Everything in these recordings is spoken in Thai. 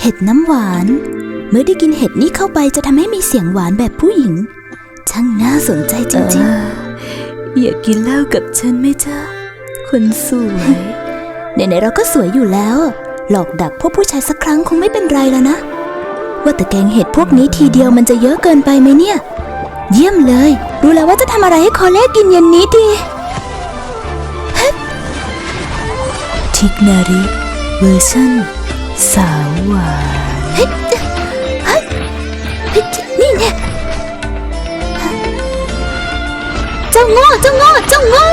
เห็ดน้ำหวาน เมื่อได้กินเห็ดนี้เข้าไปจะทำให้มีเสียงหวานแบบผู้หญิง ช่างน่าสนใจจริงๆ อยากกินเหล้ากับฉันไหมจ๊ะ คนสวยๆไหนๆเราก็สวยอยู่แล้ว หลอกดักพวกผู้ชายสักครั้งคงไม่เป็นไรแล้วนะ ว่าแต่แกงเห็ดพวกนี้ทีเดียวมันจะเยอะเกินไปไหมเนี่ย เยี่ยมเลย รู้แล้วว่าจะทำอะไรให้คอเล่กินเย็นนี้ดีทิกนาริเวอร์ชัน สาวหวานเฮ้ยเฮ้ยนี่แน่เจ้าโง่เจ้าโง่เจ้าโง่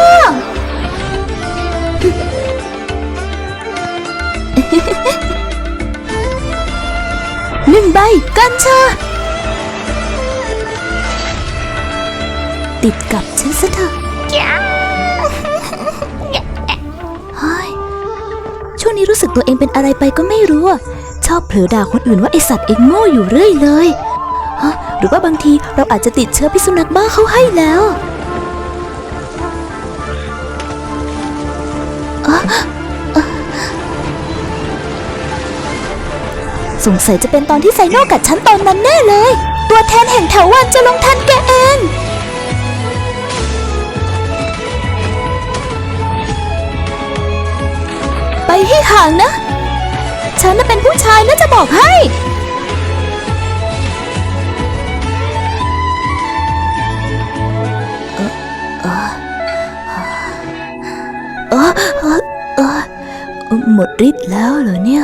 หนึ่งใบกันเชาติดกับฉันซะเถอะ นี้รู้สึกตัวเองเป็นอะไรไปก็ไม่รู้ ชอบเผลอด่าคนอื่นว่าไอสัตว์เองโง่อยู่เรื่อยเลยฮะหรือว่าบางทีเราอาจจะติดเชื้อพิษสุนัขบ้าเขาให้แล้วสงสัยจะเป็นตอนที่ไซโนกัดฉันตอนนั้นแน่เลย ตัวแทนแห่งแถววันจะลงทันแกเอง ให้ห่างนะ ฉันน่ะเป็นผู้ชายนะจะบอกให้เออเออเออเออหมดฤทธิ์แล้วเหรอเนี่ย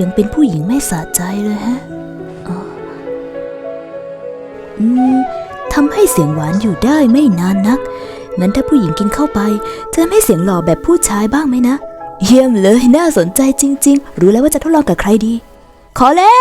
ยังเป็นผู้หญิงไม่สะใจเลยฮะอืมทำให้เสียงหวานอยู่ได้ไม่นานนัก งั้นถ้าผู้หญิงกินเข้าไปจะทำให้เสียงหล่อแบบผู้ชายบ้างไหมนะ เยี่ยมเลย น่าสนใจจริง ๆ รู้แล้วว่าจะทดลองกับใครดี ขอเล่